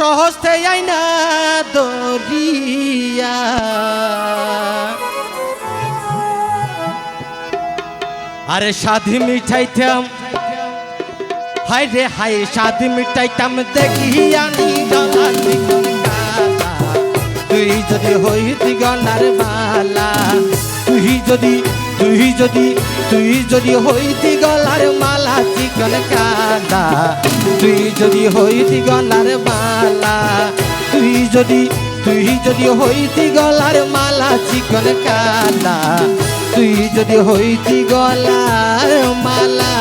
সহজতে আইনা দরিয়া। আরে সাধি মিঠাইতাম হাই রে হাই সাধি মিঠাইতাম দেখি আনি গলার তুই যদি হইতি গলার মালা, তুই যদি তুই যদি তুই যদি হইতি গলার মালা চিকন কাদা তুই যদি হইতি গলার মালা, তুই যদি তুই যদি হইতি গলার মালা চিকন কাদা তুই যদি হইতি গলার মালা।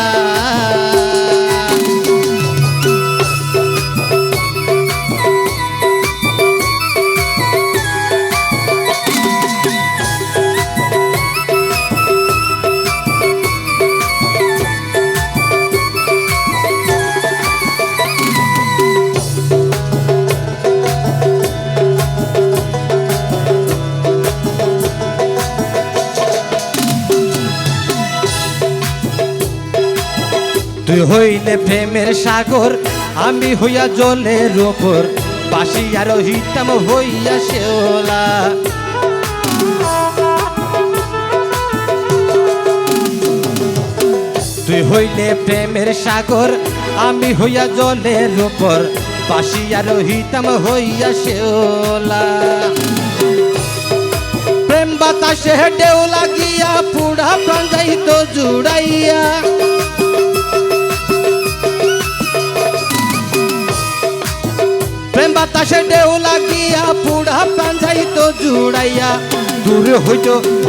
তুই হইলে প্রেমের সাগর, আমি হইয়া জলের ওপর বাসি আর হিতাম হইয়া শেওলা। তুই হইলে প্রেমের সাগর, আমি হইয়া জলের ওপর বাসি আর হিতাম হইয়া শেওলা। প্রেম বাতাসে ঢেউ লাগিয়া পুড়া প্রাণ যাইত জুড়াইয়া। যাইত জুড়াইয়া। দূরে হইত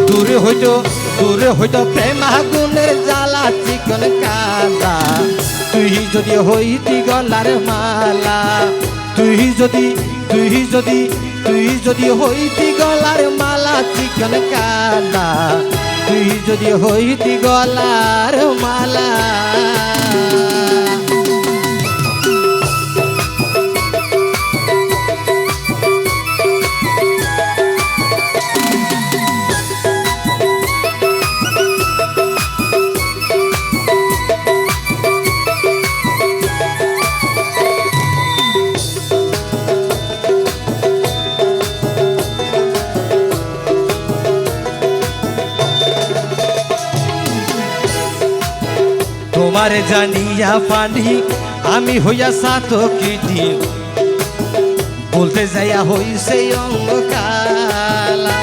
দূরে হইত দূরে হইত প্রেম আগুনের জ্বালা, চিকন কালা তুই যদি হইতি গলার মালা, তুই যদি তুই যদি তুই যদি হইতি গলার মালা, চিকন কালা তুই যদি হইতি গলার মালা। তোমার জানিয়া পানি, আমি হইয়া সাত কিটি বলতে যাইয়া হইছে অঙ্গ কালা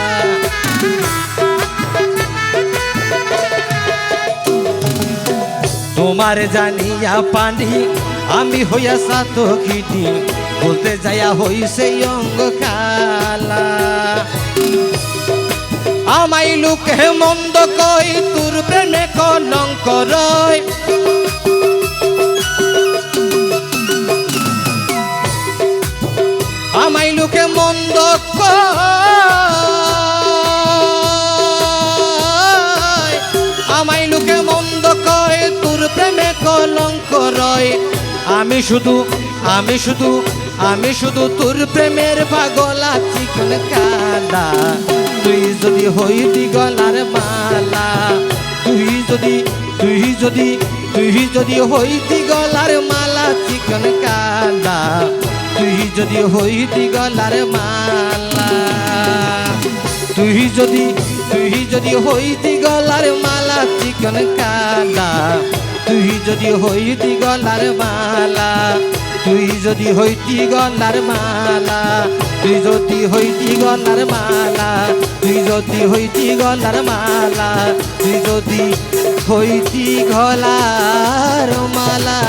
তোমার জানিয়া পানি, আমি হইয়া সাত কিটি বলতে যাইয়া হইছে অঙ্গ কালা আমাই লোকে মন্দ কই, তোর প্রেমে কলঙ্ক রয়। কলঙ্ক রয়। আমি শুধু আমি শুধু আমি শুধু তোর প্রেমের পাগলা চিকন কালা। তুই যদি হইতি গলার মালা, তুই যদি তুই যদি তুই যদি হইতি গলার মালা চিকন কালা। তুই যদি হইতি গলার মালা। তুই যদি তুই যদি হইতি গলার মালা চিকন কালা। তুই যদি হইতি গলার মালা, তুই যদি হইতি গলার মালা, তুই যদি হইতি গলার মালা, তুই যদি হইতি গলার মালা, তুই যদি হইতি গলার মালা।